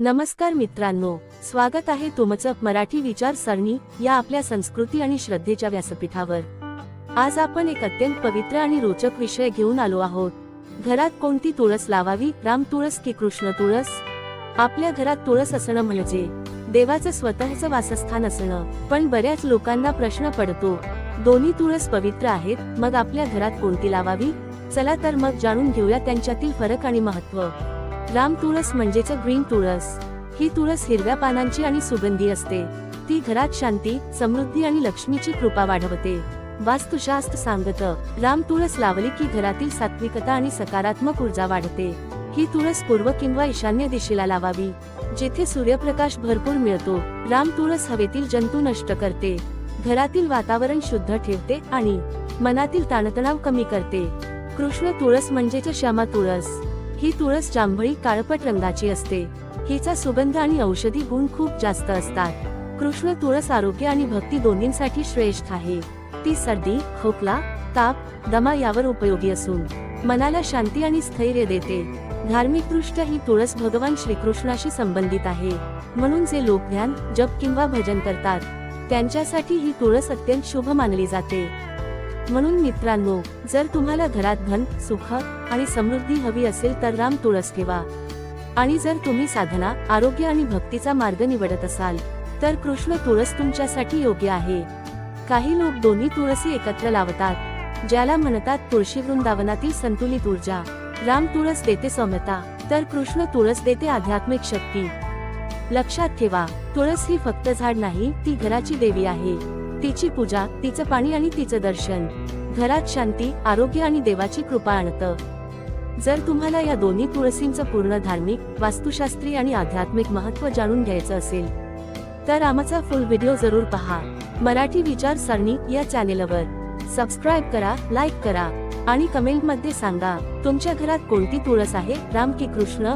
नमस्कार मित्रांनो स्वागत आहे तुमचं मराठी विचार सरणी या आपल्या संस्कृती आणि श्रद्धेच्या व्यासपीठावर. आज आपण एक अत्यंत पवित्र आणि रोचक विषय घेऊन आलो आहोत. घरात कोणती तुळस लावावी? राम तुळस की कृष्ण तुळस? आपल्या घरात तुळस असणं म्हणजे देवाचं स्वतःचं वासस्थान असणं. पण बऱ्याच लोकांना प्रश्न पडतो दोन्ही तुळस पवित्र आहेत मग आपल्या घरात कोणती लावावी? चला तर मग जाणून घेऊया त्यांच्यातील फरक आणि महत्त्व. राम तुळस म्हणजेच ग्रीन तुळस. ही तुळस हिरव्या पानांची आणि सुगंधी असते. ती घरात शांती समृद्धी आणि लक्ष्मीची कृपा वाढवते. वास्तुशास्त्र सांगत राम तुळस लावली की घरातील सात्विकता आणि सकारात्मक ऊर्जा वाढते. ही तुळस पूर्व किंवा ईशान्य दिशेला लावावी. जेथे सूर्यप्रकाश भरपूर मिळतो राम तुळस हवेतील जंतू नष्ट करते. घरातील वातावरण शुद्ध ठेवते आणि मनातील ताणतणाव कमी करते. कृष्ण तुळस म्हणजेच श्यामा तुळस. ही तुळस जांभळी काळपट रंगाची असते. हिचा सुगंध आणि औषधी गुण खूप जास्त असतात. कृष्ण तुळस आरोग्य आणि भक्ती दोन्हींसाठी श्रेष्ठ आहे. ती सर्दी खोकला ताप दमा यावर उपयोगी असून मनाला शांती आणि स्थैर्य देते. धार्मिक दृष्ट्या ही तुळस भगवान श्रीकृष्णाशी संबंधित आहे. म्हणून जे लोक ध्यान जप किंवा भजन करतात त्यांच्यासाठी ही तुळस अत्यंत शुभ मानली जाते. म्हणून मित्रांनो जर तुम्हाला घरात धन सुख आणि समृद्धी हवी असेल तर राम तुळस ठेवा. आणि जर तुम्ही साधना आरोग्य आणि भक्तीचा मार्ग निवडत असाल तर कृष्ण तुळस तुमच्यासाठी योग्य आहे. काही लोक दोन्ही तुळसी एकत्र लावतात ज्याला म्हणतात तुळशी वृंदावनातील संतुलित ऊर्जा. राम तुळस देते सौम्यता तर कृष्ण तुळस देते आध्यात्मिक शक्ती. लक्षात ठेवा तुळस ही फक्त झाड नाही ती घराची देवी आहे. तिची पूजा तिचं पाणी आणि तिचं दर्शन. घरात शांती आरोग्य आणि देवाची कृपा आणतं. जर तुम्हाला या दोन्ही तुळसींचं पूर्ण धार्मिक वास्तुशास्त्री आणि आध्यात्मिक महत्त्व जाणून घ्यायचं असेल तर आमचा फुल व्हिडिओ जरूर पहा. मराठी विचार सरणी या चॅनेलवर सबस्क्राईब करा लाईक करा आणि कमेंटमध्ये सांगा तुमच्या घरात कोणती तुळस आहे? राम की कृष्ण